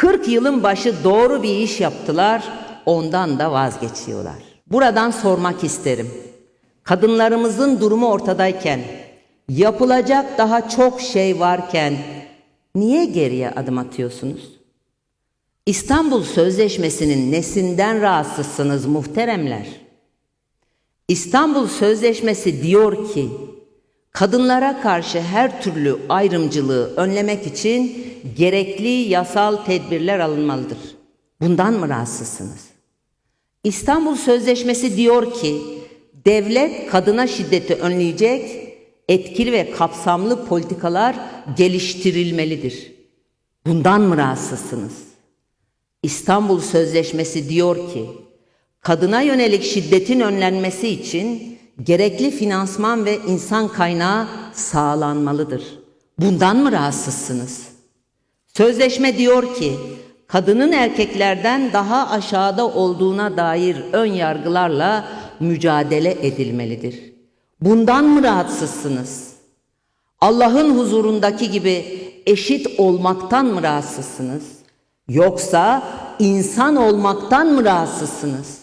40 yılın başı doğru bir iş yaptılar, ondan da vazgeçiyorlar. Buradan sormak isterim. Kadınlarımızın durumu ortadayken, yapılacak daha çok şey varken niye geriye adım atıyorsunuz? İstanbul Sözleşmesi'nin nesinden rahatsızsınız muhteremler? İstanbul Sözleşmesi diyor ki, kadınlara karşı her türlü ayrımcılığı önlemek için gerekli yasal tedbirler alınmalıdır. Bundan mı rahatsızsınız? İstanbul Sözleşmesi diyor ki, devlet kadına şiddeti önleyecek etkili ve kapsamlı politikalar geliştirilmelidir. Bundan mı rahatsızsınız? İstanbul Sözleşmesi diyor ki, kadına yönelik şiddetin önlenmesi için gerekli finansman ve insan kaynağı sağlanmalıdır. Bundan mı rahatsızsınız? Sözleşme diyor ki, kadının erkeklerden daha aşağıda olduğuna dair ön yargılarla mücadele edilmelidir. Bundan mı rahatsızsınız? Allah'ın huzurundaki gibi eşit olmaktan mı rahatsızsınız? Yoksa insan olmaktan mı rahatsızsınız?